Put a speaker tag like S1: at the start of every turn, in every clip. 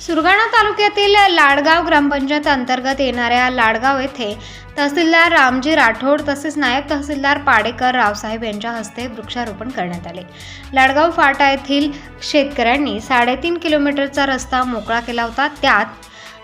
S1: सुरगाणा तालुक्यातील लाडगाव ग्रामपंचायत अंतर्गत येणाऱ्या लाडगाव येथे तहसीलदार रामजी राठोड तसेच नायब तहसीलदार पाडेकर रावसाहेब यांच्या हस्ते वृक्षारोपण करण्यात आले. लाडगाव फाटा येथील शेतकऱ्यांनी साडेतीन किलोमीटरचा रस्ता मोकळा केला होता. त्यात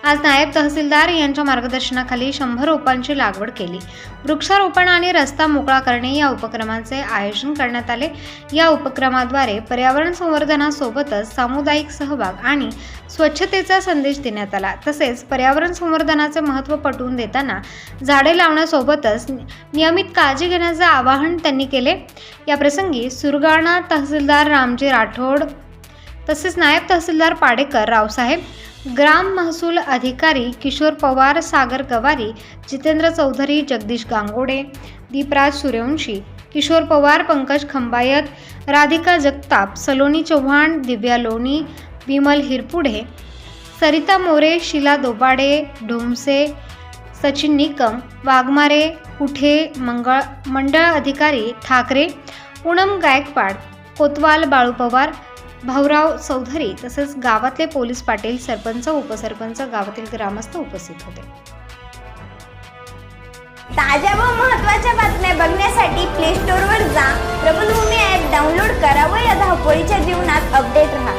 S1: आज नायब तहसीलदार यांच्या मार्गदर्शनाखाली शंभर रोपांची लागवड केली. वृक्षारोपण आणि रस्ता मोकळा करणे या उपक्रमांचे आयोजन करण्यात आले. या उपक्रमाद्वारे पर्यावरण संवर्धनासोबतच सामुदायिक सहभाग आणि स्वच्छतेचा संदेश देण्यात आला. तसेच पर्यावरण संवर्धनाचे महत्त्व पटवून देताना झाडे लावण्यासोबतच नियमित काळजी घेण्याचे आवाहन त्यांनी केले. या प्रसंगी सुरगाणा तहसीलदार रामजी राठोड तसेच नायब तहसीलदार पाडेकर रावसाहेब ग्राम महसूल अधिकारी किशोर पवार सागर गवारी जितेंद्र चौधरी जगदीश गांगोडे दीपराज सूर्यवंशी किशोर पवार पंकज खंबायत राधिका जगताप सलोनी चव्हाण दिव्या लोणी विमल हिरपुढे सरिता मोरे शिला दोबाडे ढोमसे सचिन निकम वाघमारे कुठे मंगळ मंडळ अधिकारी ठाकरे पूनम गायकवाड कोतवाल बाळू पवार भाऊराव चौधरी तसेच गावातले पोलीस पाटील सरपंच उपसरपंच गावातील ग्रामस्थ उपस्थित होते.
S2: ताज्या व महत्त्वाच्या बातम्या बघण्यासाठी प्ले स्टोअरवर जा. प्रबलभूमी ॲप डाउनलोड करा व या धावपळीच्या जीवनात अपडेट राहा.